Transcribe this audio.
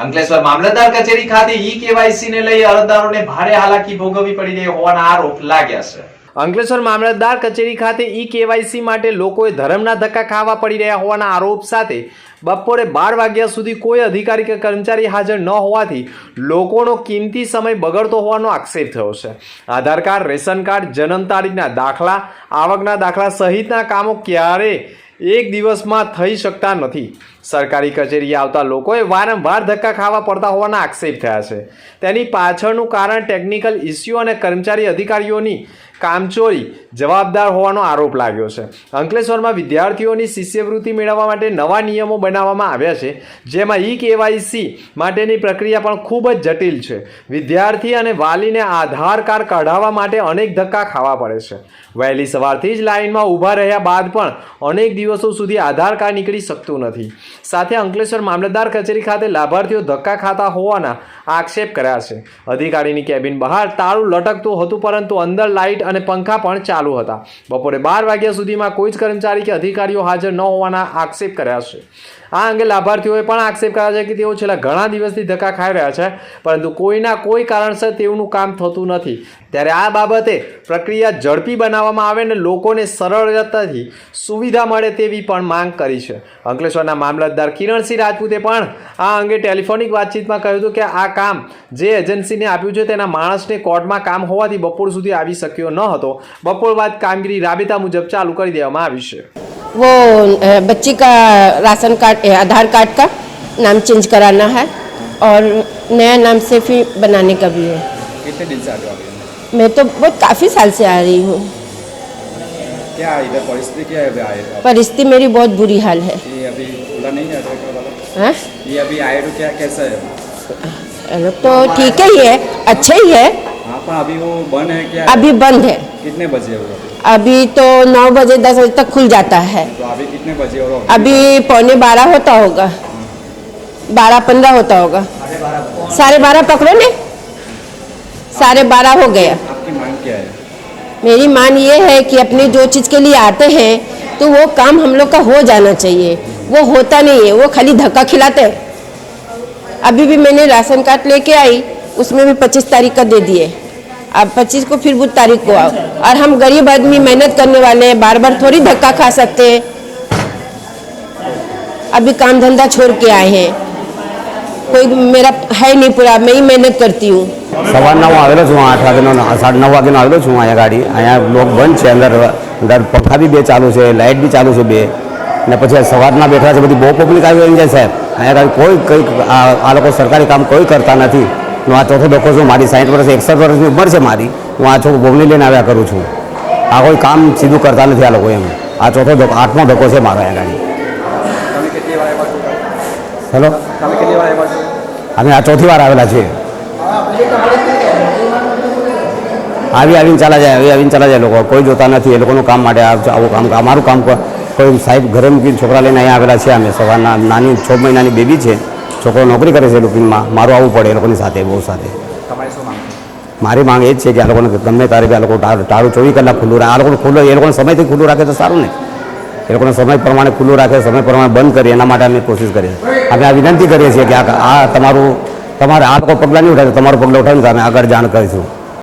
અંકલેશ્વર મામલતદાર કચેરી ખાતે e KYC ને લઈ અરજદારોને ભારે હાલાકી ભોગવવી પડી રહી હોવાના આરોપ લાગ્યા છે. અંકલેશ્વર મામલતદાર કચેરી ખાતે ઈ કેવાયસી માટે લોકોએ ધર્મના ધક્કા ખાવા પડી રહ્યા હોવાના આરોપ સાથે બપોરે બાર વાગ્યા સુધી કોઈ અધિકારી કે કર્મચારી હાજર ન હોવાથી લોકોનો કિંમતી સમય બગડતો હોવાનો આક્ષેપ થયો છે. આધાર કાર્ડ, રેશન કાર્ડ, જન્મ તારીખના દાખલા, આવકના દાખલા સહિતના કામો ક્યારે એક દિવસમાં થઈ શકતા નથી. સરકારી કચેરીએ આવતા લોકોએ વારંવાર ધક્કા ખાવા પડતા હોવાના આક્ષેપ થયા છે. તેની પાછળનું કારણ ટેકનિકલ ઇસ્યુ અને કર્મચારી અધિકારીઓની કામચોરી જવાબદાર હોવાનો આરોપ લાગ્યો છે. અંકલેશ્વરમાં વિદ્યાર્થીઓની શિષ્યવૃત્તિ મેળવવા માટે નવા નિયમો બનાવવામાં આવ્યા છે, જેમાં ઈ કેવાયસી માટેની પ્રક્રિયા પણ ખૂબ જ જટિલ છે. વિદ્યાર્થી અને વાલીને આધાર કાર્ડ કઢાવવા માટે અનેક ધક્કા ખાવા પડે છે. વહેલી સવારથી જ લાઇનમાં ઊભા રહ્યા બાદ પણ અનેક દિવસો સુધી આધાર કાર્ડ નીકળી શકતું નથી. સાથે અંકલેશ્વર મામલતદાર કચેરી ખાતે લાભાર્થીઓ ધક્કા ખાતા હોવાના આક્ષેપ કર્યા છે. અધિકારીની કેબિન બહાર તાળું લટકતું હતું પરંતુ અંદર લાઇટ અને પંખા પણ ચાલુ હતા. બપોરે બાર વાગ્યા સુધીમાં કોઈ જ કર્મચારી કે અધિકારીઓ હાજર ન હોવાના આક્ષેપ કર્યા છે. આ અંગે લાભાર્થીઓએ પણ આક્ષેપ કર્યા છે કે તેઓ છેલ્લા ઘણા દિવસથી ધક્કા ખાઈ રહ્યા છે, પરંતુ કોઈના કોઈ કારણસર તેઓનું કામ થતું નથી. ત્યારે આ બાબતે પ્રક્રિયા ઝડપી બનાવવામાં આવે અને લોકોને સરળતાથી સુવિધા મળે તેવી પણ માંગ કરી છે. અંકલેશ્વરના મામલતદાર કિરણસિંહ રાજપૂતે પણ આ અંગે ટેલિફોનિક વાતચીતમાં કહ્યું હતું કે આ કામ જે એજન્સીને આપ્યું છે તેના માણસને કોર્ટમાં કામ હોવાથી બપોર સુધી આવી શક્યો ન હતો. બપોર બાદ કામગીરી રાબેતા મુજબ ચાલુ કરી દેવામાં આવી છે. वो बच्ची का राशन कार्ड आधार कार्ड का नाम चेंज कराना है और नया नाम से फिर बनाने का भी है। कितने दिन से आ रहे हो? मैं तो बहुत काफ़ी साल से आ रही हूँ। क्या इधर परिस्थिति क्या है आए? परिस्थिति मेरी बहुत बुरी हाल है। ये अभी खुला नहीं है हाँ? ये अभी आए तो क्या कैसा है? तो ठीक ही है अच्छा ही है। हाँ अभी वो बंद है क्या? अभी बंद है। कितने बजे हो अभी? तो नौ बजे दस बजे तक खुल जाता है। तो अभी कितने बजे और अभी पौने बारह होता होगा। बारह पंद्रह होता होगा। साढ़े बारह पकड़ो ने। साढ़े बारह हो गया। आपकी मांग क्या है? मेरी मान ये है कि अपने जो चीज़ के लिए आते हैं तो वो काम हम लोग का हो जाना चाहिए। वो होता नहीं है वो खाली धक्का खिलाते हैं। अभी भी मैंने राशन कार्ड लेके आई उसमें भी पच्चीस तारीख का दे दिए। अब पच्चीस को फिर बुध तारीख को आओ और हम गरीब आदमी मेहनत करने वाले हैं बार बार थोड़ी धक्का खा सकते हैं अभी काम धंधा छोड़ के आए हैं कोई मेरा है नहीं पूरा मैं ही मेहनत करती हूँ સવારના હું આવેલો છું આઠ વાગ્યાનો સાડા નવ વાગ્યાનો આવેલો છું અહીંયા ગાડી અહીંયા લોક બંધ છે અંદર અંદર પંખા બી બે ચાલુ છે લાઇટ બી ચાલુ છે બે ને પછી સવારના બેઠા છે બધી બહુ પબ્લિક આવી રહી છે સાહેબ અહીંયા ગાડી કોઈ કંઈ આ આ લોકો સરકારી કામ કોઈ કરતા નથી હું આ ચોથો ધક્કો છું મારી સાઠ વર્ષ એકસઠ વર્ષની ઉંમર છે મારી. હું આ છોકરો બોમની લઈને આવ્યા કરું છું. આ કોઈ કામ સીધું કરતા નથી આ લોકો એમ. આ ચોથો ધક્કો આઠમો ધક્કો છે મારો અહીંયા ગાડી. હેલો? અમે આ ચોથી વાર આવેલા છીએ. આવી આવીને ચાલા જાય આવી આવીને ચાલા જાય લોકો. કોઈ જોતા નથી એ લોકોનું કામ માટે આવું કામ અમારું કામ કોઈ સાહેબ ઘરે મૂકીને છોકરા લઈને અહીંયા આવેલા છે અમે. સવારના નાની છ મહિનાની બેબી છે. છોકરો નોકરી કરે છે લુપિનમાં મારું આવવું પડે એ લોકોની સાથે બહુ સાથે? મારી માંગ એ જ છે કે આ લોકોને ગમે તારે બી આ લોકો ટાળું ચોવીસ કલાક ખુલ્લું રાખે આ લોકોને ખુલ્લું એ લોકોને સમયથી ખુલ્લું રાખે તો સારું ને. એ લોકોને સમય પ્રમાણે ખુલ્લું રાખે સમય પ્રમાણે બંધ કરીએ એના માટે અમે કોશિશ કરીએ. અમે આ વિનંતી કરીએ છીએ કે આ આ તમારું તમારે આ લોકો પગલાં નહીં ઉઠાવે તો તમારું પગલાં ઉઠાવીને તો અમે આગળ જાણ કરીશું.